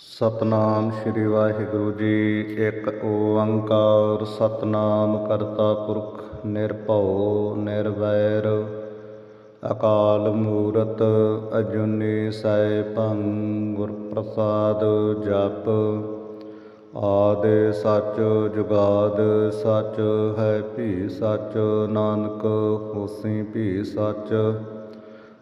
ਸਤਨਾਮ ਸ੍ਰੀ ਵਾਹਿਗੁਰੂ ਜੀ। ਇੱਕ ਓੰਕਾਰ ਸਤਨਾਮ ਕਰਤਾ ਪੁਰਖ ਨਿਰਭਉ ਨਿਰਵੈਰ। ਅਕਾਲ ਮੂਰਤ ਅਜੂਨੀ ਸੈਭੰ ਗੁਰ ਪ੍ਰਸਾਦ ਜਪ। ਆਦਿ ਸੱਚ ਜੁਗਾਦ ਸੱਚ ਹੈ ਭੀ ਸੱਚ। ਨਾਨਕ ਹੋਸੀ ਭੀ ਸੱਚ।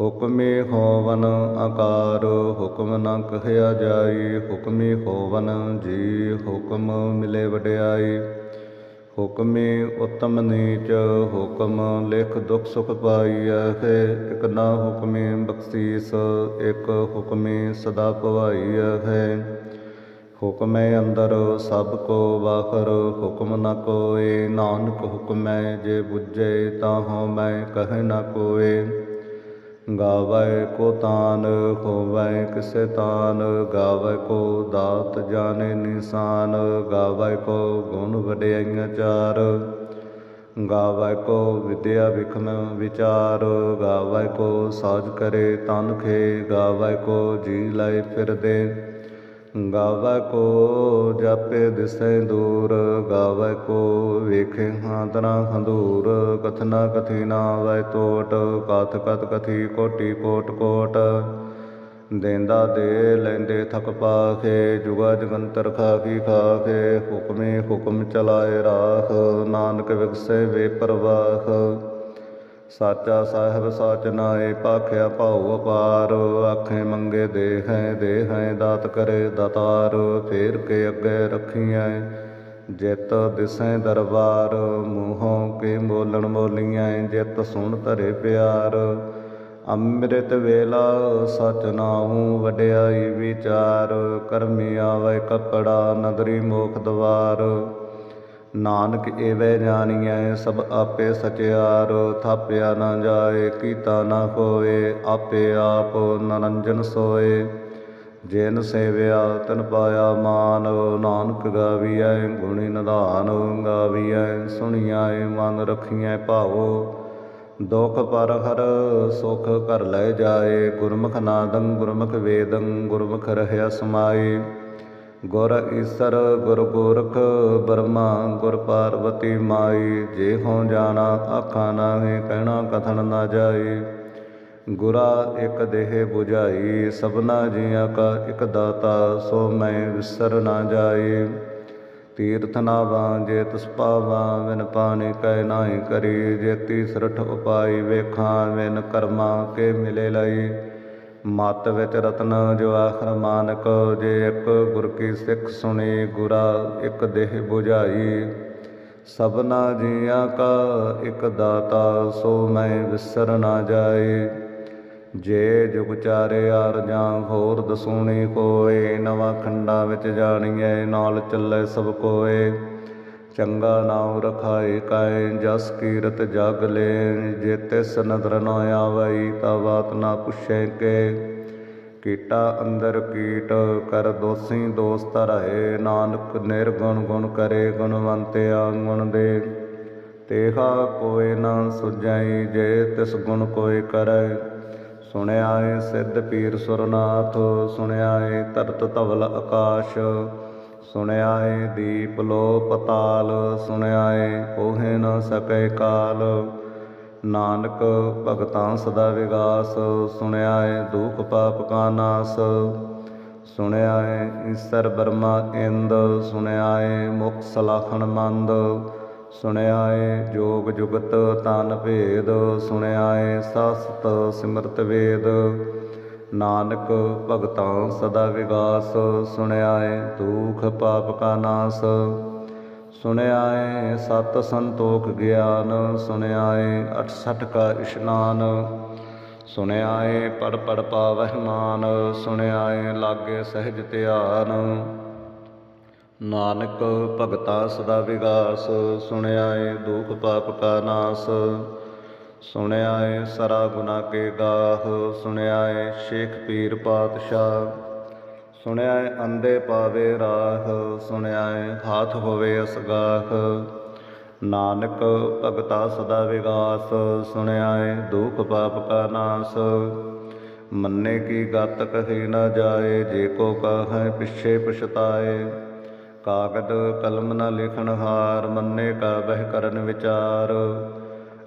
ਹੁਕਮੇ ਹੋਵਨ ਆਕਾਰ, ਹੁਕਮ ਨ ਕਹਿਆ ਜਾਈ, ਹੁਕਮੇ ਹੋਵਨ ਜੀ ਹੁਕਮ ਮਿਲੇ ਵਡਿਆਈ। ਹੁਕਮੇ ਉਤਮ ਨੀਚ, ਹੁਕਮ ਲਿਖ ਦੁਖ ਸੁਖ ਪਾਈਐ ਹੈ ਇਕ ਨਾ ਹੁਕਮੇ ਬਖਸ਼ੀਸ, ਇਕ ਹੁਕਮੇ ਸਦਾ ਭਵਾਈਐ ਹੈ ਹੁਕਮੈ ਅੰਦਰ ਸਭ ਕੋ ਬਾਹਰ, ਹੁਕਮ ਨ ਕੋਏ, ਨਾਨਕ ਹੁਕਮੈ ਜੇ ਬੁੱਝੇ ਤਾਂ ਹਉ ਮੈਂ ਕਹਿ ਨ ਕੋਏ। ਗਾਵੈ ਕੋ ਤਾਨ, ਹੋਵੈ ਕਿਸੈ ਤਾਨ, ਗਾਵੈ ਕੋ ਦਾਤ ਜਾਣੇ ਨਿਸ਼ਾਨ, ਗਾਵੈ ਕੋ ਗੁਣ ਵਡਿਆਈਆਂ ਚਾਰ, ਗਾਵੈ ਕੋ ਵਿਦਿਆ ਵਿਖਮ ਵਿਚਾਰ, ਗਾਵੈ ਕੋ ਸਾਜ ਕਰੇ ਤਨ ਖੇ, ਗਾਵੈ ਕੋ ਜੀ ਲਾਇ ਫਿਰਦੇ। ਗਾਵੈ ਕੋ ਜਾਪੇ ਦਿਸੈ ਦੂਰ, ਗਾਵੈ ਕੋ ਵੇਖੇ ਹਾਂ ਹਾਦਰਾ ਹੰਦੂਰ ਕਥਨਾ ਕਥੀ ਨਾ ਵੈ ਤੋਟ, ਕਥ ਕਥ ਕਥੀ ਕੋਟੀ ਕੋਟ ਕੋਟ। ਦੇਂਦਾ ਦੇ ਲੈਂਦੇ ਥਕ ਪਾਖੇ, ਜੁਗਾ ਜਗੰਤਰ ਖਾਖੀ ਖਾਖੇ। ਹੁਕਮੇ ਹੁਕਮ ਚਲਾਏ ਰਾਖ, ਨਾਨਕ ਵਿਗਸੇ ਵੇ ਪ੍ਰਵਾਖ। ਸਾਚਾ ਸਾਹਿਬ ਸਾਚ ਨਾਏ, ਪਾਖਿਆ ਭਾਉ ਅਪਾਰ। ਆਖੇ ਮੰਗੇ ਦੇ ਹੈ ਦੇ ਹੈ ਦਾਤ ਕਰੇ ਦਾਤਾਰ। ਫੇਰ ਕੇ ਅੱਗੇ ਰੱਖੀਐ, ਜਿਤ ਦਿਸੈ ਦਰਬਾਰ। ਮੂੰਹੋਂ ਕੇ ਬੋਲਣ ਬੋਲੀਐ, ਜਿਤ ਸੁਣ ਧਰੇ ਪਿਆਰ। ਅੰਮ੍ਰਿਤ ਵੇਲਾ ਸਚ ਨਾਹੂ ਵਡਿਆਈ ਵਿਚਾਰ। ਕਰਮੀ ਆਵੇ ਕਪੜਾ ਨਦਰੀ ਮੋਖ ਦਵਾਰ। ਨਾਨਕ ਏਵੈ ਜਾਣੀਐ, ਸਭ ਆਪੇ ਸਚਿਆਰ, ਥਾਪਿਆ ਨਾ ਜਾਏ, ਕੀਤਾ ਨਾ ਹੋਏ ਆਪੇ ਆਪ ਨਰੰਜਨ ਸੋਏ। ਜਿਨ ਸੇਵਿਆ, ਤਨ ਪਾਇਆ ਮਾਨ, ਨਾਨਕ ਗਾਵੀਐ, ਗੁਣੀ ਨਿਧਾਨ ਗਾਵੀਐ, ਸੁਣੀਐ, ਮਨ ਰਖੀਐ ਭਾਵੋ। ਦੁਖ ਪਰ ਹਰ ਸੁਖ ਕਰ ਲੈ ਜਾਏ, ਗੁਰਮੁਖ ਨਾਦੰ, ਗੁਰਮੁਖ ਵੇਦੰ, ਗੁਰਮੁਖ ਰਹਿਆ ਸਮਾਏ। ਗੁਰ ਈਸਰ ਗੁਰ ਗੋਰਖ ਬਰਮਾ ਗੁਰ ਪਾਰਵਤੀ ਮਾਈ, ਜੇ ਹੋ ਜਾਣਾ ਆਖਾਂ ਨਾਹੀ, ਕਹਿਣਾ ਕਥਨ ਨਾ ਜਾਈ। ਗੁਰਾ ਇਕ ਦੇਹ 부ਝਾਈ ਸਭਨਾ ਜੀਆਂ ਕਾ ਇਕ ਦਾਤਾ, ਸੋ ਮੈਂ ਵਿਸਰ ਨਾ ਜਾਈ। ਤੀਰਥ ਨਾ ਵਾਂਜੇ ਤਿਸ ਪਾਵਾ ਵਿਨ ਪਾਣੀ ਕਹਿ ਨਾਹੀ ਕਰੀ। ਜੇ ਤੀਸਰਠ ਉਪਾਈ ਵੇਖਾਂ ਵਿਨ ਕਰਮਾ ਕੇ ਮਿਲੇ ਲਈ। ਮਤ ਵਿੱਚ ਰਤਨ ਜੋ ਆਖਰ ਮਾਨਕ, ਜੇ ਇੱਕ ਗੁਰ ਕੀ ਸਿੱਖ ਸੁਣੀ, ਗੁਰਾ ਇੱਕ ਦੇਹ 부ਝਾਈ ਸਭਨਾ ਜੀਆਂ ਕਾ ਇੱਕ ਦਾਤਾ, ਸੋ ਮੈਂ ਵਿਸਰ ਨਾ ਜਾਏ ਜੇ ਜੁਗ ਚਾਰੇ ਆਰ ਜਾਂ ਹੋਰ ਦਸੂਣੀ ਕੋਏ ਨਵਾਂ ਖੰਡਾ ਵਿੱਚ ਜਾਣੀਐ, ਨਾਲ ਚੱਲੇ ਸਭ ਕੋਏ। ਚੰਗਾ ਨਾਮ ਰਖਾਏ ਕਾਇ, ਜਸ ਕੀਰਤ ਜਗ ਲੈ ਜੇ ਤਿਸ ਨਦਰ ਨ ਆਵਈ ਤਾ ਬਾਤ ਨਾ ਪੁੱਛੇ ਕੇ। ਕੀਟਾ ਅੰਦਰ ਕੀਟ, ਕਰ ਦੋਸੀ ਦੋਸਤ ਰਹੇ, ਨਾਨਕ ਨਿਰਗੁਣ ਗੁਣ ਕਰੇ ਗੁਣਵੰਤਿਆ ਗੁਣ ਦੇ। ਤੇਹਾ ਕੋਇ ਨਾ ਸੁਝਾਈ, ਜੇ ਤਿਸ ਗੁਣ ਕੋਇ ਕਰੈ। ਸੁਣਿਆ ਏ ਸਿੱਧ ਪੀਰ ਸੁਰਨਾਥ ਸੁਣਿਆ ਏ ਧਰਤ ਧਵਲ ਆਕਾਸ਼। ਸੁਣਿਆ ਏ ਦੀਪ ਲੋ ਪਤਾਲ ਸੁਣਿਆ ਏ ਕੋਹੇ ਨ ਸਕੈ ਕਾਲ। ਨਾਨਕ ਭਗਤਾਂ ਸਦਾ ਵਿਗਾਸ ਸੁਣਿਆ ਏ ਦੁਖ ਪਾਪ ਕਾ ਨਾਸ। ਸੁਣਿਆ ਏ ਈਸਰ ਬਰਮਾ ਇੰਦ ਸੁਣਿਆ ਏ ਮੁਖ ਸਲਾਖਣ ਮੰਦ। ਸੁਣਿਆ ਏ ਜੋਗ ਜੁਗਤ ਤਨ ਭੇਦ ਸੁਣਿਆ ਏ ਸਸਤ ਸਿਮਰਤ ਵੇਦ। ਨਾਨਕ ਭਗਤਾਂ ਸਦਾ ਵਿਗਾਸ, ਸੁਣਿਆਏ ਏ ਦੁਖ ਪਾਪ ਕਾ ਨਾਸ। ਸੁਣਿਆਏ ਸਤ ਸੰਤੋਖ ਗਿਆਨ, ਸੁਣਿਆਏ ਏ 68 ਕਾ ਇਸ਼ਨਾਨ। ਸੁਣਿਆਏ ਪੜ ਪੜ ਪਾਵਹਿ ਮਾਨ, ਸੁਣਿਆਏ ਲਾਗੇ ਸਹਿਜ ਧਿਆਨ। ਨਾਨਕ ਭਗਤਾ ਸਦਾ ਵਿਗਾਸ, ਸੁਣਿਆਏ ਏ ਦੁਖ ਪਾਪ ਕਾ ਨਾਸ। ਸੁਣਿਆ ਏ ਸਰਾ ਗੁਨਾ ਕੇ ਗਾਹ ਸੁਣਿਆ ਏ ਸ਼ੇਖ ਪੀਰ ਪਾਤਸ਼ਾਹ। ਸੁਣਿਆ ਏ ਅੰਦੇ ਪਾਵੇ ਰਾਹ ਸੁਣਿਆ ਏ ਹਾਥ ਹੋਵੇ ਅਸਗਾਹ। ਨਾਨਕ ਭਗਤਾ ਸਦਾ ਵਿਗਾਸ ਸੁਣਿਆ ਏ ਦੁਖ ਪਾਪ ਕਾ ਨਾਸ। ਮੰਨੇ ਕੀ ਗਤ ਕਹੀ ਨਾ ਜਾਏ, ਜੇ ਕੋ ਕਹੈ ਪਿਛੇ ਪਛਤਾਏ। ਕਾਗਦ ਕਲਮ ਨਾ ਲਿਖਣ ਹਾਰ, ਮੰਨੇ ਕਾ ਬਹਿ ਕਰਨ ਵਿਚਾਰ।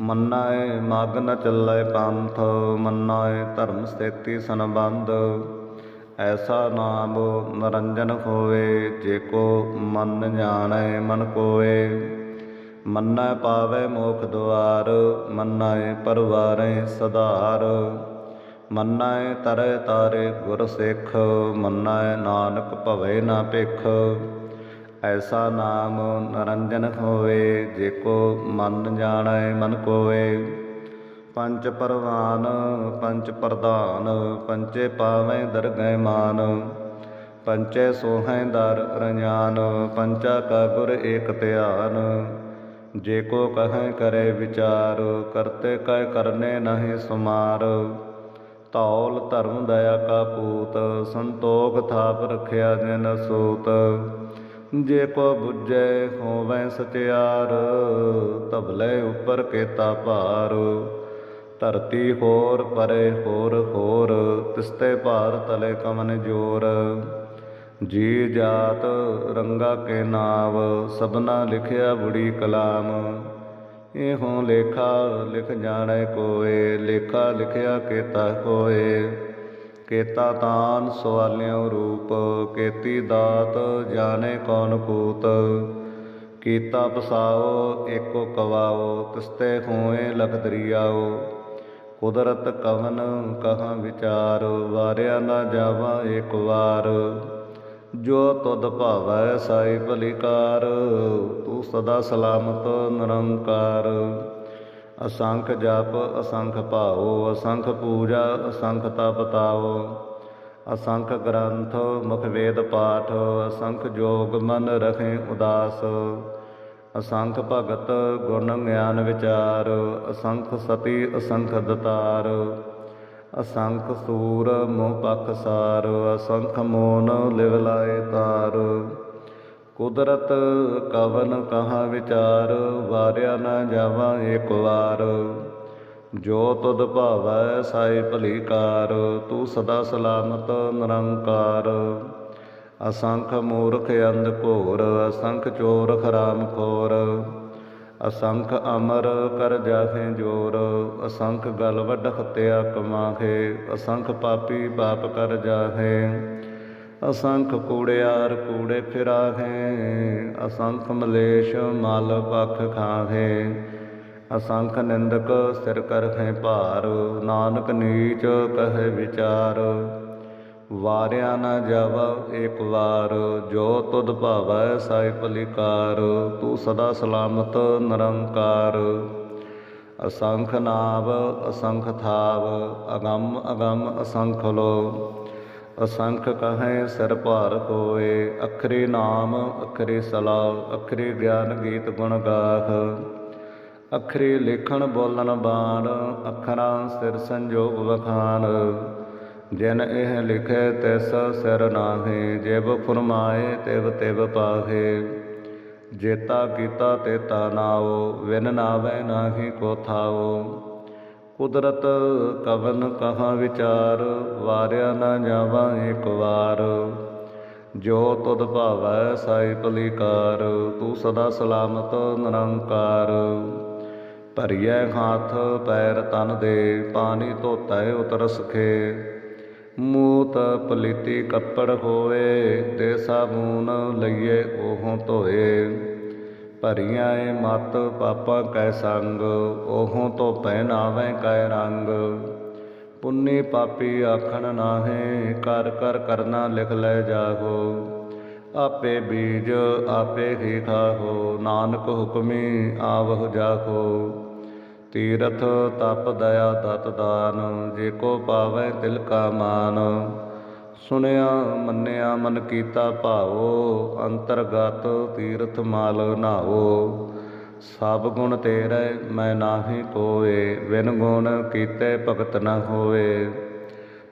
ਮੰਨੈ ਮਗ ਨ ਚੱਲੈ ਪੰਥ ਮੰਨੈ ਧਰਮ ਸਥਿਤੀ ਸੰਬੰਧ ਐਸਾ ਨਾਮ ਨਰੰਜਨ ਹੋਵੇ, ਜੇ ਕੋ ਮਨ ਜਾਣੈ ਮਨ ਕੋਏ। ਮੰਨੈ ਪਾਵੇ ਮੋਖ ਦੁਆਰ, ਮੰਨੈ ਪਰਵਾਰੈ ਸਧਾਰ। ਮੰਨੈ ਤਰੈ ਤਾਰੇ ਗੁਰ ਸਿੱਖ, ਮੰਨੈ ਨਾਨਕ ਭਵੇ ਨਾ ਭਿਖ। ਐਸਾ ਨਾਮ ਨਰੰਜਨ ਹੋਵੇ, ਜੇ ਕੋ ਮਨ ਜਾਣੈ ਮਨ ਕੋਏ ਪੰਚ ਪਰਵਾਨ ਪੰਚ ਪ੍ਰਧਾਨ ਪੰਚੇ ਪਾਵੇਂ ਦਰਗਹਿ ਮਾਨ। ਪੰਚੇ ਸੋਹੈ ਦਰ ਰஞਾਨ ਪੰਚਾ ਕਾ ਗੁਰ ਏਕ ਧਿਆਨ। ਜੇ ਕੋ ਕਹੈ ਕਰੇ ਵਿਚਾਰ, ਕਰਤੇ ਕੈ ਕਰਨੇ ਨਹੀਂ ਸੁਮਾਰ। ਤੌਲ ਧਰਮ ਦਇਆ ਕਾ ਪੂਤ, ਸੰਤੋਖ ਥਾਪ ਰਖਿਆ ਜਨ ਸੂਤ। ਜੇ ਕੋ ਬੁੱਝੈ ਹੋਵੈ ਸਚਿਆਰ ਤਬਲੇ ਉੱਪਰ ਕੇਤਾ ਭਾਰ। ਧਰਤੀ ਹੋਰ ਪਰੇ ਹੋਰ ਹੋਰ, ਤਿਸਤੇ ਭਾਰ ਤਲੇ ਕਮਨ ਜੋਰ। ਜੀ ਜਾਤ ਰੰਗਾ ਕੇ ਨਾਵ, ਸਭਨਾ ਲਿਖਿਆ ਬੁੜੀ ਕਲਾਮ। ਇਹੋ ਲੇਖਾ ਲਿਖ ਜਾਣੈ ਕੋਏ, ਲੇਖਾ ਲਿਖਿਆ ਕੇਤਾ ਕੋਏ। ਕੇਤਾ ਤਾਨ ਸਵਾਲਿਓ ਰੂਪ, ਕੇਤੀ ਦਾਤ ਜਾਣੇ ਕੌਣ ਕੂਤ? ਕੀਤਾ ਪਸਾਓ, ਏਕੋ ਕਵਾਓ, ਤਿਸਤੇ ਹੋਏ ਲਖ ਦਰਿਆਓ। ਕੁਦਰਤ ਕਵਨ ਕਹਾਂ ਵਿਚਾਰ, ਵਾਰਿਆ ਨਾ ਜਾਵਾ ਏਕ ਵਾਰ। ਜੋ ਤੁਧ ਭਾਵੈ ਸਾਈ ਭਲਿਕਾਰ, ਤੂੰ ਸਦਾ ਸਲਾਮਤ ਨਿਰੰਕਾਰ। ਅਸੰਖ ਜਪ, ਅਸੰਖ ਭਾਉ, ਅਸੰਖ ਪੂਜਾ, ਅਸੰਖ ਤਪ ਤਾਉ। ਅਸੰਖ ਗ੍ਰੰਥ, ਮੁਖ ਵੇਦ ਪਾਠ, ਅਸੰਖ ਜੋਗ ਮਨ ਰਖੇ ਉਦਾਸ। ਅਸੰਖ ਭਗਤ, ਗੁਣ ਗਿਆਨ ਵਿਚਾਰ, ਅਸੰਖ ਸਤੀ, ਅਸੰਖ ਦਤਾਰ। ਅਸੰਖ ਸੂਰ, ਮੋਹ ਪਖ ਸਾਰ, ਅਸੰਖ ਮੋਨ ਲਿਵ ਲਾਏ ਤਾਰ। ਕੁਦਰਤ ਕਵਨ ਕਹਾ ਵਿਚਾਰ, ਵਾਰਿਆ ਨਾ ਜਾਵਾ ਏਕ ਵਾਰ। ਜੋ ਤੁਧ ਭਾਵੈ ਸਾਈ ਭਲੀ ਕਾਰ, ਤੂੰ ਸਦਾ ਸਲਾਮਤ ਨਿਰੰਕਾਰ। ਅਸੰਖ ਮੂਰਖ ਅੰਧ ਘੋਰ, ਅਸੰਖ ਚੋਰ ਖਰਾਮ ਖੋਰ। ਅਸੰਖ ਅਮਰ ਕਰ ਜਾਖੇ ਜੋਰ, ਅਸੰਖ ਗਲ ਵੱਡ ਹਤਿਆ ਕਮਾਖੇ ਅਸੰਖ ਪਾਪੀ ਪਾਪ ਕਰ ਜਾਹੇ। ਅਸੰਖ ਕੂੜਿਆਰ ਕੂੜੇ ਫਿਰਾਹੇ, ਅਸੰਖ ਮਲੇਸ਼ ਮਲ ਪਖ ਖਾਹੇ। ਅਸੰਖ ਨਿੰਦਕ ਸਿਰ ਕਰਖੇ ਭਾਰ, ਨਾਨਕ ਨੀਚ ਕਹੇ ਵਿਚਾਰ। ਵਾਰਿਆ ਨਾ ਜਾਵਾ ਏਕ ਵਾਰ, ਜੋ ਤੁਧ ਭਾਵੈ ਸਾਈ ਭਲਿਕਾਰ, ਤੂੰ ਸਦਾ ਸਲਾਮਤ ਨਿਰੰਕਾਰ। ਅਸੰਖ ਨਾਵ, ਅਸੰਖ ਥਾਵ, ਅਗੰਮ ਅਗੰਮ ਅਸੰਖ ਲੋ। ਅਸੰਖ ਕਹੈ ਸਿਰ ਭਾਰ ਹੋਏ ਅਖਰੀ ਨਾਮ, ਅਖਰੀ ਸਲਾਹ, ਅਖਰੀ ਗਿਆਨ ਗੀਤ ਗੁਣ ਗਾਹ। ਅਖਰੀ ਲਿਖਣ ਬੋਲਣ ਬਾਣ, ਅੱਖਰਾਂ ਸਿਰ ਸੰਜੋਗ ਵਖਾਨ ਜਿਨ ਇਹ ਲਿਖੈ ਤਿਸ ਸਿਰ ਨਾਹੇ ਜਿਵ ਫਰਮਾਏ ਤਿਵ ਤਿਵ ਪਾਹੇ। ਜੇਤਾ ਕੀਤਾ ਤੇਤਾ ਨਾਉ ਵਿਨ ਨਾਵੇ ਨਾਹੀ ਕੋ ਥਾਉ ਕੁਦਰਤ ਕਵਨ ਕਹਾ ਵਿਚਾਰ, ਵਾਰਿਆ ਨਾ ਜਾਵਾ ਏਕ ਵਾਰ। ਜੋ ਤੁਧ ਭਾਵੈ ਸਾਈ ਭਲੀਕਾਰ ਤੂੰ ਸਦਾ ਸਲਾਮਤ ਨਿਰੰਕਾਰ। ਭਰੀਐ ਹੱਥ ਪੈਰ ਤਨ ਦੇ, ਪਾਣੀ ਧੋਤੈ ਉਤਰ ਸਖੇ। ਮੂਤ ਪਲੀਤੀ ਕੱਪੜ ਹੋਏ ਤੇ ਸਾਬੂਨ ਲਈਏ ਉਹੋਂ ਧੋਏ। ਭਰੀਆਂ ਏ ਮਤ, ਪਾਪਾਂ ਕੈ ਸੰਗ, ਉਹੋਂ ਤੋਂ ਪਹਿਨਾਵੇਂ ਕੈ ਰੰਗ। ਪੁੰਨੀ ਪਾਪੀ ਆਖਣ ਨਾਹੇ, ਕਰ ਕਰ ਕਰਨਾ ਲਿਖ ਲੈ ਜਾਗੋ। ਆਪੇ ਬੀਜ, ਆਪੇ ਹੀ ਖਾਹੋ, ਨਾਨਕ ਹੁਕਮੀ ਆਵਹ ਜਾਖੋ ਤੀਰਥ ਤਪ ਦਇਆ ਦਤ ਦਾਨ, ਜੇ ਕੋ ਪਾਵੈ ਤਿਲ ਕਾ ਮਾਨ। ਸੁਣਿਆ, ਮੰਨਿਆ, ਮਨ ਕੀਤਾ ਭਾਵੋ, ਅੰਤਰਗਤ ਤੀਰਥ ਮਾਲ ਨਾਓ ਸਭ ਗੁਣ ਤੇਰੇ, ਮੈਂ ਨਾਹੀ ਕੋਏ ਵਿਨ ਗੁਣ ਕੀਤੇ ਭਗਤ ਨ ਹੋਏ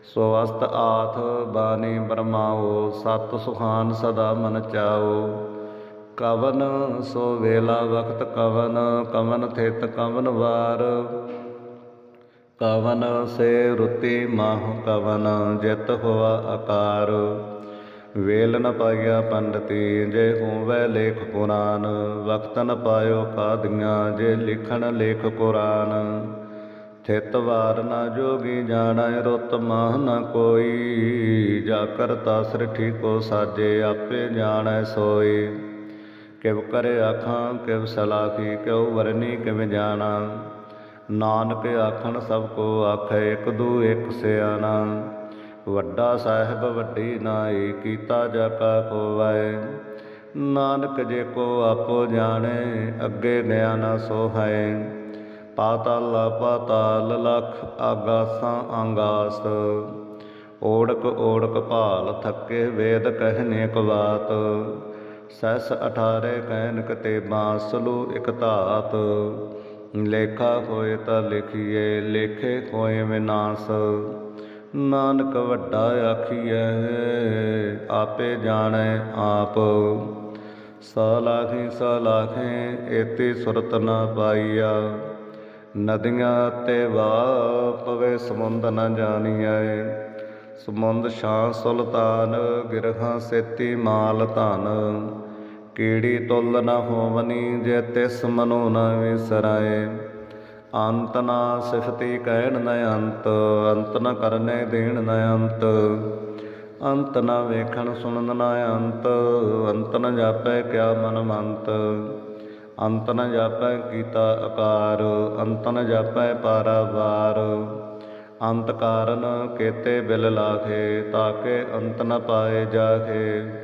ਸੋ ਅਸਤ ਆਥ ਬਾਣੀ ਬਰਮਾਓ, ਸਤ ਸੁਖਾਨ ਸਦਾ ਮਨ ਚਾਓ। ਕਵਨ ਸੋ ਵੇਲਾ ਵਕਤ ਕਵਨ ਕਵਨ ਥਿਤ ਕਵਨ ਵਾਰ। ਕਵਨ ਸੇ ਰੁਤੀ ਮਾਹ ਕਵਨ, ਜਿਤ ਹੋਆ ਆਕਾਰ ਵੇਲ ਨ ਪਾਇਆ ਪੰਡਤੀ, ਜੇ ਹੋਵੇ ਲੇਖ ਪੁਰਾਨ। ਵਕਤ ਨ ਪਾਇਓ ਕਾਦੀਆਂ, ਜੇ ਲਿਖਣ ਲੇਖ ਕੁਰਾਨ। ਥਿਤ ਵਾਰ ਨ ਜੋਗੀ ਜਾਣੈ, ਰੁਤ ਮਾਹ ਨ ਕੋਈ। ਜਾ ਕਰਤਾ ਸ੍ਰਿਠੀ ਕੋ ਸਾਜੇ, ਆਪੇ ਜਾਣੈ ਸੋਈ। ਕਿਵ ਕਰੇ ਆਖਾਂ, ਕਿਵ ਸਲਾਖੀ, ਕਿਉ ਵਰਨੀ, ਕਿਵ ਜਾਣਾ। ਨਾਨਕ ਆਖਣ ਸਭ ਕੋ ਆਖੈ, ਇਕ ਦੂ ਇਕ ਸਿਆਣਾ। ਵੱਡਾ ਸਾਹਿਬ ਵੱਡੀ ਨਾਈ, ਕੀਤਾ ਜਾ ਕਾ ਖੋਵੈ ਨਾਨਕ ਜੇ ਕੋ ਆਪੋ ਜਾਣੇ, ਅੱਗੇ ਗਿਆ ਨਾ ਸੋ ਹੈ ਪਾਤਾਲ ਪਾਤਾਲ ਲਖ ਆਗਾਸਾਂ ਆਗਾਸ। ਓੜਕ ਓੜਕ ਭਾਲ ਥੱਕੇ ਵੇਦ ਕਹਿਨੇ ਕਵਾਤ ਸੈਸ 18 ਕਹਿਨਕ ਤੇ ਬਾਸਲੂ ਇਕ ਧਾਤ। ਲੇਖਾ ਹੋਏ ਤਾਂ ਲਿਖੀਏ, ਲੇਖੇ ਹੋਏ ਵਿਨਾਸ਼। ਨਾਨਕ ਵੱਡਾ ਆਖੀਐ, ਆਪੇ ਜਾਣੈ ਆਪ। ਸਲਾਖੀ ਸਲਾਖੇ, ਏਤੀ ਸੁਰਤ ਨ ਪਾਈਆ। ਨਦੀਆਂ ਤੇ ਵਾ ਪਵੇ ਸਮੁੰਦ ਨ ਜਾਣੀਐ। ਸਮੁੰਦ ਸ਼ਾਹ ਸੁਲਤਾਨ, ਗਿਰਹਾਂ ਸੇਤੀ ਮਾਲ ਧਨ। ਕੀੜੀ ਤੁਲ ਨ ਹੋਵਨੀ ਜੇ ਤਿਸ ਮਨੋ ਨ ਵਿਸਰਾਏ। ਅੰਤ ਨਾ ਸਿਫਤੀ ਕਹਿਣ ਨ ਅੰਤ ਅੰਤ ਨ ਕਰਨੇ ਦੇਣ ਨ ਅੰਤ। ਅੰਤ ਨ ਵੇਖਣ ਸੁਣਨ ਨ ਅੰਤ ਅੰਤ ਨ ਜਾਪੈ ਕਿਆ ਮਨ ਮੰਤ। ਅੰਤ ਨ ਜਾਪੈ ਕੀਤਾ ਆਕਾਰ ਅੰਤ ਨ ਜਾਪੈ ਪਾਰਾਵਾਰ ਅੰਤ ਕਾਰਨ ਕੇਤੇ ਬਿਲ ਲਾਖੇ ਤਾਕੇ ਅੰਤ ਨ ਪਾਏ ਜਾਖੇ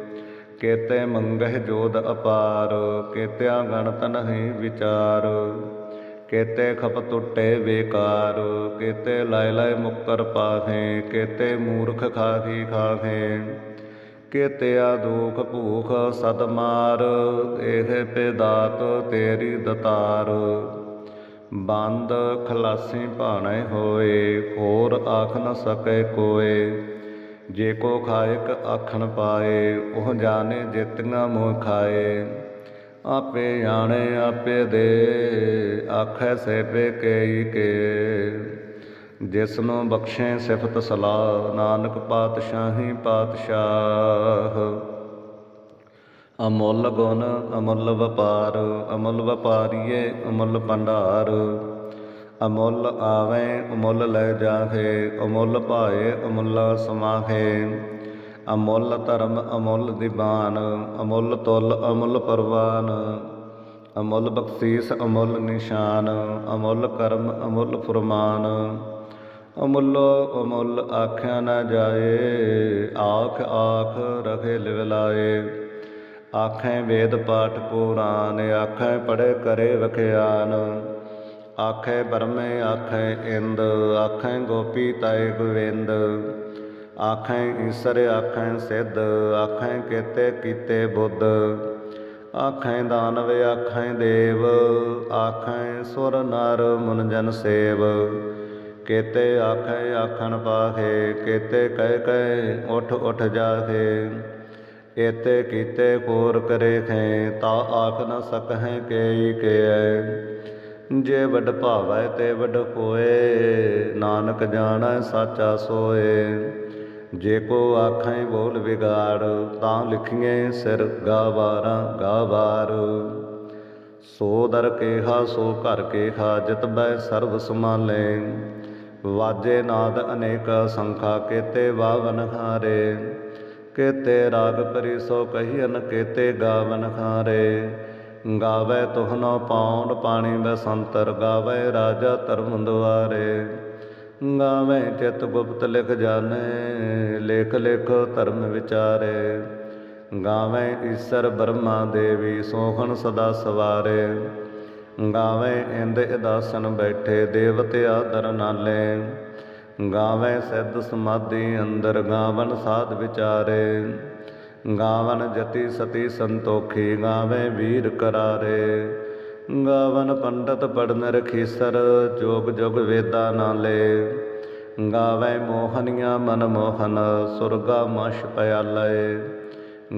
ਕੇਤੇ ਮੰਗਹਿ ਜੋਦ ਅਪਾਰ, ਕੇਤਿਆ ਗਣਤ ਨਹੀਂ ਵਿਚਾਰ। ਕੇਤੇ ਖਪ ਟੁੱਟੇ ਬੇਕਾਰ, ਕੇਤੇ ਲਾਇ ਲਾਇ ਮੁੱਕਰ ਪਾਖੇ ਕੇਤੇ ਮੂਰਖ ਖਾਖੀ ਖਾਖੇ ਕੇਤਿਆ ਦੁਖ ਭੂਖ ਸਦਮਾਰ ਇਹ ਪੇ ਦਾਤ ਤੇਰੀ ਦਤਾਰ। ਬੰਦ ਖਲਾਸੀ ਭਾਣੇ ਹੋਏ, ਹੋਰ ਆਖ ਨ ਸਕੈ ਕੋਏ। ਜੇ ਕੋ ਖਾਇਕ ਆਖਣ ਪਾਏ, ਉਹ ਜਾਣੇ ਜੇਤੀਆਂ ਮੋਹ ਖਾਏ ਆਪੇ ਆਣੇ, ਆਪੇ ਦੇ, ਆਖੈ ਸੇਪੇ ਕੇਈ ਕੇ। ਜਿਸ ਨੂੰ ਬਖਸ਼ੇ ਸਿਫਤ ਸਲਾਹ, ਨਾਨਕ ਪਾਤਸ਼ਾਹੀ ਪਾਤਸ਼ਾਹ। ਅਮੁੱਲ ਗੁਣ, ਅਮੁੱਲ ਵਪਾਰ, ਅਮੁੱਲ ਵਪਾਰੀਏ, ਅਮੁੱਲ ਭੰਡਾਰ। ਅਮੁੱਲ ਆਵੇ, ਅਮੁੱਲ ਲੈ ਜਾਹੇ, ਅਮੁੱਲ ਭਾਏ, ਅਮੁੱਲਾ ਸਮਾਹੇ। ਅਮੁੱਲ ਧਰਮ, ਅਮੁੱਲ ਦੀਵਾਨ, ਅਮੁੱਲ ਤੁਲ, ਅਮੁੱਲ ਪਰਵਾਨ। ਅਮੁੱਲ ਬਖਸ਼ੀਸ, ਅਮੁੱਲ ਨਿਸ਼ਾਨ, ਅਮੁੱਲ ਕਰਮ, ਅਮੁੱਲ ਫਰਮਾਨ। ਅਮੁੱਲ ਅਮੁੱਲ ਆਖਿਆ ਨਾ ਜਾਏ, ਆਖ ਆਖ ਰਖੇ ਲਿਵਲਾਏ ਆਖੇ ਵੇਦ ਪਾਠ ਪੁਰਾਨ, ਆਖੇ ਪੜੇ ਕਰੇ ਵਖਿਆਨ। ਆਖੈ ਬਰਮੇ, ਆਖੈ ਇੰਦ, ਆਖੈ ਗੋਪੀ ਤਾਏ ਗੋਵਿੰਦ। ਆਖੈ ਈਸਰ, ਆਖੈ ਸਿੱਧ, ਆਖੈ ਕੇਤੇ ਕੀਤੇ ਬੁੱਧ। ਆਖੈ ਦਾਨਵ, ਆਖੈ ਦੇਵ, ਆਖੈ ਸੁਰ ਨਰ ਮੁਨ ਜਨ ਸੇਵ। ਕੇਤੇ ਆਖੈ, ਆਖਣ ਪਾਖੇ ਕੇਤੇ ਕਹਿ ਕਹਿ ਉਠ ਉਠ ਜਾਖੇ ਏਤੇ ਕੀਤੇ ਕੋਰ ਕਰੇ ਖੈ, ਤਾ ਆਖ ਨ ਸਕਹਿ ਕੇਈ ਕੇਐ। ਜੇ ਵੱਡ ਭਾਵੈ ਤੇ ਵੱਡ ਕੋਏ ਨਾਨਕ ਜਾਣੈ ਸਾਚਾ ਸੋਏ। ਜੇ ਕੋ ਆਖੈ ਬੋਲ ਵਿਗਾੜ, ਤਾਂ ਲਿਖੀਏ ਸਿਰ ਗਾਵਾਰਾ ਗਾਵਾਰ। ਸੋ ਦਰ ਕੇਹਾ, ਸੋ ਘਰ ਕੇਹਾ, ਜਿਤ ਬੈ ਸਰਬ ਸਮਾਲੇ ਵਾਜੇ ਨਾਦ ਅਨੇਕ ਸੰਖਾ, ਕੇਤੇ ਵਾਵਨ ਹਾਰੇ। ਕੇਤੇ ਰਾਗ ਪਰਿ, ਸੋ ਕਹੀਨ ਕੇਤੇ ਗਾਵਨ ਹਾਰੇ। ਗਾਵੇ ਤੁਹਨੋ ਪਾਉਣ ਪਾਣੀ ਬਸੰਤਰ, ਗਾਵੇ ਰਾਜਾ ਧਰਮ ਦੁਆਰੇ ਗਾਵੇ ਚਿਤ ਗੁਪਤ ਲਿਖ ਜਾਣੇ, ਲੇਖ ਲਿਖ ਧਰਮ ਵਿਚਾਰੇ। ਗਾਵੇ ਈਸਰ ਬ੍ਰਹਮਾ ਦੇਵੀ, ਸੋਹਣ ਸਦਾ ਸਵਾਰੇ। ਗਾਵੇ ਇੰਦ ਇਦਾਸਨ ਬੈਠੇ, ਦੇਵਤੇ ਆਦਰ ਨਾਲੇ। ਗਾਵੇ ਸਿੱਧ ਸਮਾਧੀ ਅੰਦਰ, ਗਾਵਨ ਸਾਧ ਵਿਚਾਰੇ। ਗਾਵਨ ਜਤੀ ਸਤੀ ਸੰਤੋਖੀ ਗਾਵੇ ਵੀਰ ਕਰਾਰੇ। ਗਾਵਨ ਪੰਡਤ ਪੜਨ ਰਖੀਸਰ ਜੋਗ ਜੁਗ ਵੇਦਾ ਨਾਲੇ ਗਾਵੇ ਮੋਹਨੀਆਂ ਮਨ ਮੋਹਨ, ਸੁਰਗਾ ਮਸ਼ ਪਿਆਲੇ।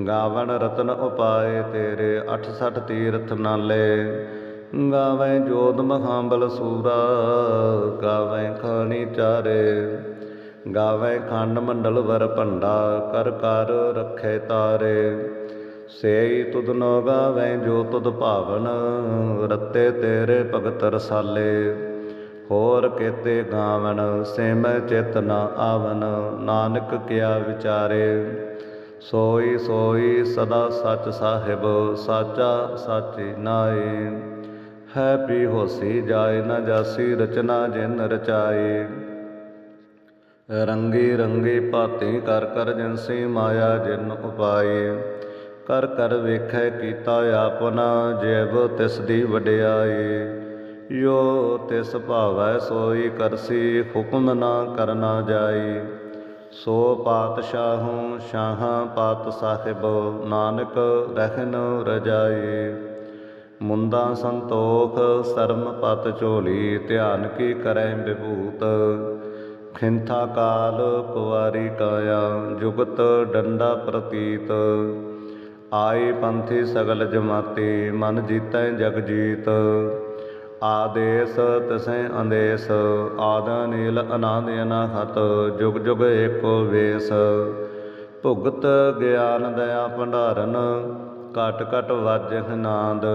ਗਾਵਨ ਰਤਨ ਉਪਾਏ ਤੇਰੇ 68 ਤੀਰਥ ਨਾਲੇ ਗਾਵੇ ਜੋਤ ਮਹਾਬਲ ਸੂਰਾ, ਗਾਵੇ ਖਾਣੀ ਚਾਰੇ। ਗਾਵੇ ਖੰਡ ਮੰਡਲ ਵਰ ਭੰਡਾ, ਕਰ ਕਰ ਰੱਖੇ ਤਾਰੇ। ਸੇਈ ਤੁਧਨੋ ਗਾਵੇ ਜੋ ਤੁਧ ਭਾਵਨ, ਰਤੇ ਤੇਰੇ ਭਗਤ ਰਸਾਲੇ। ਹੋਰ ਕੇਤੇ ਗਾਵਨ, ਸਿਮੈ ਚਿਤ ਨ ਆਵਨ, ਨਾਨਕ ਕਿਆ ਵਿਚਾਰੇ। ਸੋਈ ਸੋਈ ਸਦਾ ਸੱਚ ਸਾਹਿਬ, ਸਾਚਾ ਸਾਚੀ ਨਾਏ। ਹੈ ਪੀ ਹੋਸੀ ਜਾਏ ਨਾ ਜਾਸੀ ਰਚਨਾ ਜਿਨ ਰਚਾਏ। ਰੰਗੀ ਰੰਗੀ ਭਾਤੀ ਕਰ ਕਰ ਜਿਨਸੀ ਮਾਇਆ ਜਿਨ ਉਪਾਏ। ਕਰ ਕਰ ਵੇਖੈ ਕੀਤਾ ਆਪਨਾ ਜੈਬ ਤਿਸ ਦੀ ਵਡਿਆਈ ਯੋ ਤਿਸ ਭਾਵੈ ਸੋਈ ਕਰਸੀ ਹੁਕਮ ਨਾ ਕਰਨਾ ਜਾਈ ਸੋ ਪਾਤਸ਼ਾਹੂ ਸ਼ਾਹ ਪਾਤ ਸਾਹਿਬ ਨਾਨਕ ਰਹਿਨ ਰਜਾਈ ਮੁੰਦਾ ਸੰਤੋਖ ਸਰਮ ਪਤ ਝੋਲੀ ਧਿਆਨ ਕੀ ਕਰੈ ਵਿਭੂਤ। ਖਿੰਥਾ ਕਾਲ ਕੁਵਾਰੀ ਕਾਇਆ, ਜੁਗਤ ਡੰਡਾ ਪ੍ਰਤੀਤ। ਆਈ ਪੰਥੀ ਸਗਲ ਜਮਾਤੀ, ਮਨ ਜੀਤੈ ਜਗ ਜੀਤ। ਆਦੇਸ ਤਸੈ ਅੰਦੇਸ, ਆਦ ਨੀਲ ਅਨਾਦ ਅਨਾਹਤ, ਜੁਗ ਜੁਗ ਏਕੋ ਵੇਸ। ਭੁਗਤ ਗਿਆਨ ਦਇਆ ਭੰਡਾਰਨ ਕਟ ਕਟ ਵਾਜਹ ਨਾਦ।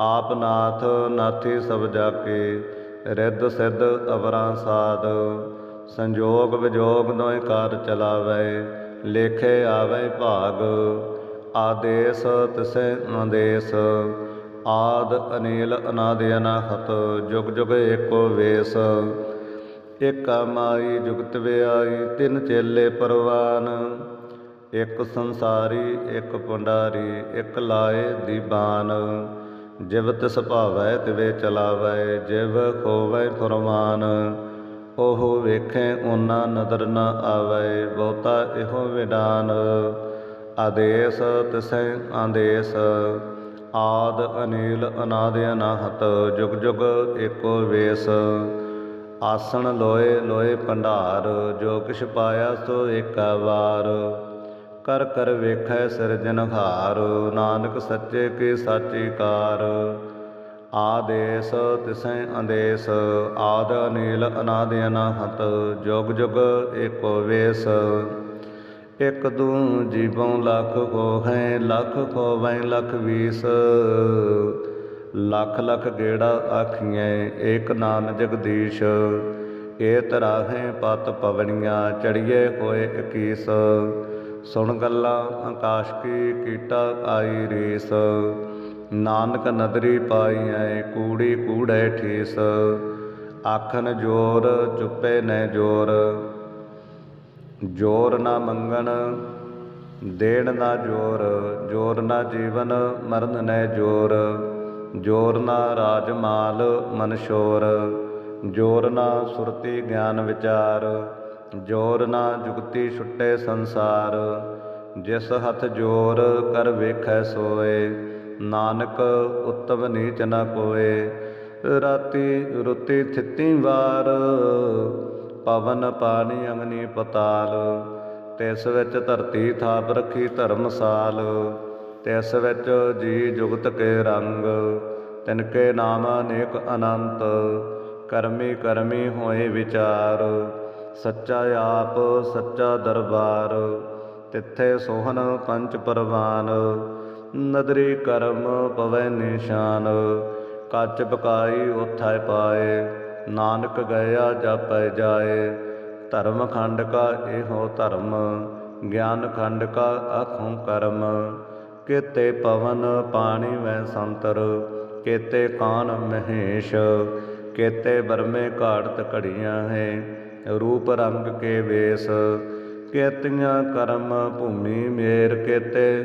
ਆਪ ਨਾਥ ਨਾਥੀ ਸਭ ਜਾਕੇ ਰਿੱਧ ਸਿੱਧ ਅਵਰਾਂ ਸਾਧ। ਸੰਜੋਗ ਵਿਜੋਗ ਦੋਇ ਕਾਰ ਚਲਾਵੇ, ਲੇਖੇ ਆਵੇ ਭਾਗ। ਆਦੇਸ ਤਿਸੈ ਆਦੇਸ, ਆਦ ਅਨੀਲ ਅਨਾਦ ਅਨਾਹਤ, ਜੁਗ ਜੁਗ ਏਕੋ ਵੇਸ। ਏਕਾ ਮਾਈ ਜੁਗਤ ਵਿਆਈ, ਤਿੰਨ ਚੇਲੇ ਪਰਵਾਨ। ਇੱਕ ਸੰਸਾਰੀ, ਇੱਕ ਪੁੰਡਾਰੀ ਇੱਕ ਲਾਏ ਦੀਬਾਨ। ਜਿਵ ਤਿਸ ਭਾਵੈ, ਤਿਵੇ ਚਲਾਵੈ, ਜਿਵ ਖੋਵੈ ਫਰਮਾਨ। ਉਹ ਵੇਖੇ ਓਨਾ ਨਦਰ ਨ ਆਵੇ, ਬਹੁਤਾ ਇਹੋ ਵਿਡਾਨ। ਆਦੇਸ ਤਿਸੈ ਆਦੇਸ, ਆਦ ਅਨੀਲ ਅਨਾਦ ਅਨਾਹਤ ਜੁਗ ਜੁਗ ਏਕੋ ਵੇਸ। ਆਸਣ ਲੋਏ ਲੋਏ ਭੰਡਾਰ, ਜੋ ਕਿਛ ਪਾਇਆ ਸੋ ਏਕਾ ਵਾਰ। ਕਰ ਕਰ ਵੇਖੈ ਸਿਰਜਨਹਾਰ ਨਾਨਕ ਸੱਚੇ ਕੀ ਸਾਚੀ ਕਾਰ। ਆਦੇਸ ਤਿਸੈ ਅੰਦੇਸ, ਆਦ ਅਨੀਲ ਅਨਾਦ ਅਨਾਹਤ ਜੁਗ ਜੁਗ ਏਕੋ ਵੇਸ। ਇਕ ਦੂ ਜੀਵੋਂ ਲੱਖ ਕੋ ਹੈ ਲੱਖ ਕੋ ਵੈ ਲੱਖ ਵੀਸ। ਲੱਖ ਲੱਖ ਗੇੜਾ ਆਖੀਐ, ਏਕ ਨਾਮ ਜਗਦੀਸ਼। ਏ ਤਰਾਹੇ ਪਤ ਪਵਣੀਆਂ, ਚੜੀਏ ਹੋਏ 21 ਸੁਣ ਗੱਲਾਂ, ਆਕਾਸ਼ ਕੀ ਕੀਟਾ ਆਈ ਰੀਸ। ਨਾਨਕ ਨਦਰੀ ਪਾਈਐ, ਕੂੜੀ ਕੂੜੈ ਠੀਸ। ਆਖਨ ਜੋਰ, ਚੁੱਪੇ ਨੈ ਜੋਰ। ਜੋਰ ਨਾ ਮੰਗਣ, ਦੇਣ ਨਾ ਜੋਰ। ਜੋਰ ਨਾ ਜੀਵਨ, ਮਰਨ ਨੈ ਜੋਰ। ਜੋਰ ਨਾ ਰਾਜ ਮਾਲ ਮਨ ਜੋਰ ਨਾ ਸੁਰਤੀ ਗਿਆਨ ਵਿਚਾਰ। ਜੋਰ ਨਾ ਜੁਗਤੀ ਛੁੱਟੇ ਸੰਸਾਰ। ਜਿਸ ਹੱਥ ਜੋਰ, ਕਰ ਵੇਖੈ ਸੋਏ। ਨਾਨਕ ਉਤਮ ਨੀਚ ਨ ਕੋਏ ਰਾਤੀ ਰੁੱਤੀ ਥਿੱਤੀ ਵਾਰ, ਪਵਨ ਪਾਣੀ ਅਗਨੀ ਪਤਾਲ। ਤਿਸ ਵਿੱਚ ਧਰਤੀ ਥਾਪ ਰੱਖੀ ਧਰਮਸਾਲ ਤਿਸ ਵਿੱਚ ਜੀ ਜੁਗਤ ਕੇ ਰੰਗ। ਤਿਨ ਕੇ ਨਾਮ ਅਨੇਕ ਅਨੰਤ। ਕਰਮੀ ਕਰਮੀ ਹੋਏ ਵਿਚਾਰ। ਸੱਚਾ ਆਪ, ਸੱਚਾ ਦਰਬਾਰ। ਤਿੱਥੇ ਸੋਹਣ ਪੰਚ ਪਰਵਾਨ। ਨਦਰੀ ਕਰਮ ਪਵੈ ਨਿਸ਼ਾਨ, ਕੱਚ ਪਕਾਈ ਉਥੈ ਪਾਏ, ਨਾਨਕ ਗਿਆ ਜਾਪੈ ਜਾਏ। ਧਰਮ ਖੰਡ ਕਾ ਇਹੋ ਧਰਮ, ਗਿਆਨ ਖੰਡ ਕਾ ਅਖੋਂ ਕਰਮ। ਕੇਤੇ ਪਵਨ ਪਾਣੀ ਮੈਂ ਸੰਤਰ, ਕੇਤੇ ਕਾਨ ਮਹੇਸ਼, ਕੇਤੇ ਬਰਮੇ ਘਾੜਤ ਘੜੀਆਂ ਹੈ, ਰੂਪ ਰੰਗ ਕੇ ਵੇਸ। ਕੇਤੀਆਂ ਕਰਮ ਭੂਮੀ ਮੇਰ ਕੇਤੇ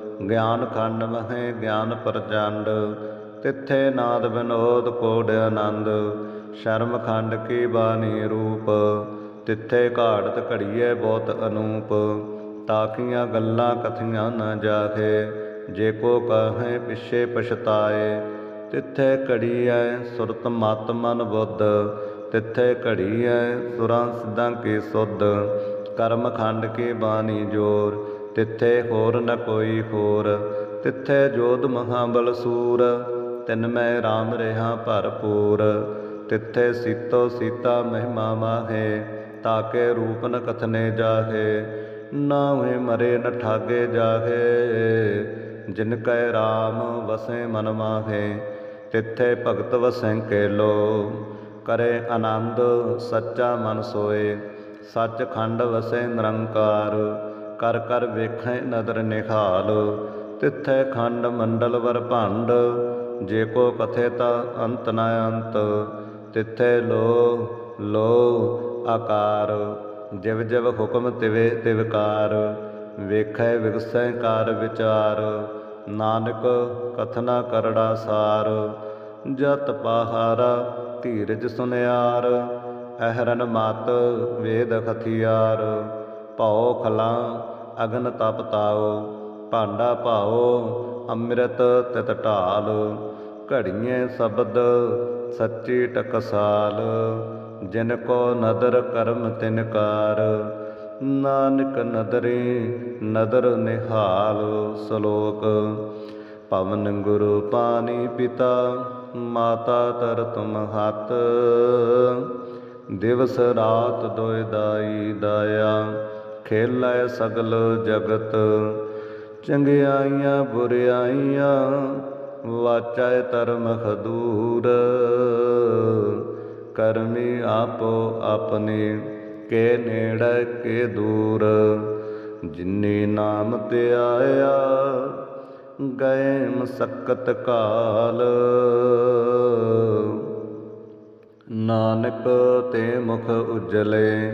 ਗਿਆਨ ਖੰਡ ਮਹੇ ਗਿਆਨ ਪ੍ਰਚੰਡ, ਤਿੱਥੇ ਨਾਦ ਵਿਨੋਦ ਕੋਡ ਆਨੰਦ। ਸ਼ਰਮ ਖੰਡ ਕੀ ਬਾਣੀ ਰੂਪ, ਤਿੱਥੇ ਘਾੜਤ ਘੜੀਏ ਬਹੁਤ ਅਨੂਪ। ਤਾਕੀਆਂ ਗੱਲਾਂ ਕਥੀਆਂ ਨਾ ਜਾਖੇ ਜੇ ਕੋ ਕਹੇ ਪਿਛੇ ਪਛਤਾਏ। ਤਿੱਥੇ ਘੜੀਐ ਸੁਰਤ ਮਤ ਮਨ ਬੁੱਧ, ਤਿੱਥੇ ਘੜੀ ਘੜੀਐ ਸੁਰਾਂ ਸਿੱਧਾਂ ਕੀ ਸੁਧ। ਕਰਮ ਖੰਡ ਕੀ ਬਾਣੀ ਜੋਰ ਤਿੱਥੇ ਹੋਰ ਨ ਕੋਈ ਹੋਰ, ਤਿੱਥੇ ਜੋਧ ਮਹਾਬਲ ਸੂਰ, ਤਿਨ ਮੈਂ RAM ਰਹਾ ਭਰਪੂਰ, ਤਿੱਥੇ ਸੀਤੋ ਸੀਤਾ ਮਹਿਮਾ ਮਾਹੇ, ਤਾਕੇ ਰੂਪ ਨ ਕਥਨੇ ਜਾਹੇ ਨਾਵੇਂ ਮਰੇ ਨ ਠਾਗੇ ਜਾਹੇ, ਜਿਨ ਕੈ RAM ਵਸੇ ਮਨ ਮਾਹੇ, ਤਿੱਥੇ ਭਗਤ ਵਸੈ ਕੇਲੋ, ਕਰੇ ਆਨੰਦ ਸੱਚਾ ਮਨ ਸੋਏ ਸੱਚ ਖੰਡ ਵਸੇ ਨਿਰੰਕਾਰ ਕਰ ਕਰ ਵੇਖੈ ਨਦਰ ਨਿਹਾਲ, ਤਿੱਥੈ ਖੰਡ ਮੰਡਲ ਵਰ ਭੰਡ, ਜੇ ਕੋ ਕਥੇ ਤਾ ਅੰਤ ਨ ਅੰਤ, ਤਿੱਥੈ ਲੋ ਲੋ ਆਕਾਰ, ਜਿਵ ਜਿਵ ਹੁਕਮ ਤਿਵੇ ਤਿਵਕਾਰ ਵੇਖੈ ਵਿਗਸੈ ਕਾਰ ਵਿਚਾਰ, ਨਾਨਕ ਕਥਨਾ ਕਰੜਾ ਸਾਰ, ਜਤ ਪਹਾਰਾ ਧੀਰਜ ਸੁਨਿਆਰ, ਅਹਰਨ ਮਤ ਵੇਦ ਖਥਿਆਰ ਭਉ ਖਲਾ ਅਗਨ ਤਪ ਤਾਓ ਭਾਂਡਾ ਭਾਓ ਅੰਮ੍ਰਿਤ ਤਿਤ ਢਾਲ। ਘੜੀਏ ਸ਼ਬਦ ਸੱਚੀ ਟਕਸਾਲ, ਜਿਨ ਕੋ ਨਦਰ ਕਰਮ ਤਿਨਕਾਰ ਨਾਨਕ ਨਦਰੀ ਨਦਰ ਨਿਹਾਲ ਸ਼ਲੋਕ। ਪਵਨ ਗੁਰੂ ਪਾਣੀ ਪਿਤਾ, ਮਾਤਾ ਤਰ ਤੁਮ ਹੱਥ ਦਿਵਸ ਰਾਤ ਦੋਇ ਦਾਈ ਦਾਇਆ। ਖੇਲੈ ਸਗਲ ਜਗਤ, ਚੰਗਿਆਈਆਂ ਬੁਰਿਆਈਆਂ ਵਾਚੈ ਧਰਮ ਖਦੂਰ। ਕਰਮੀ ਆਪੋ ਆਪਣੇ, ਕੇ ਨੇੜੇ ਕੇ ਦੂਰ। ਜਿਨੇ ਨਾਮ ਤੇ ਆਇਆ ਗਏ ਮਸਕਤ ਕਾਲ। ਨਾਨਕ ਤੇ ਮੁਖ ਉਜਲੇ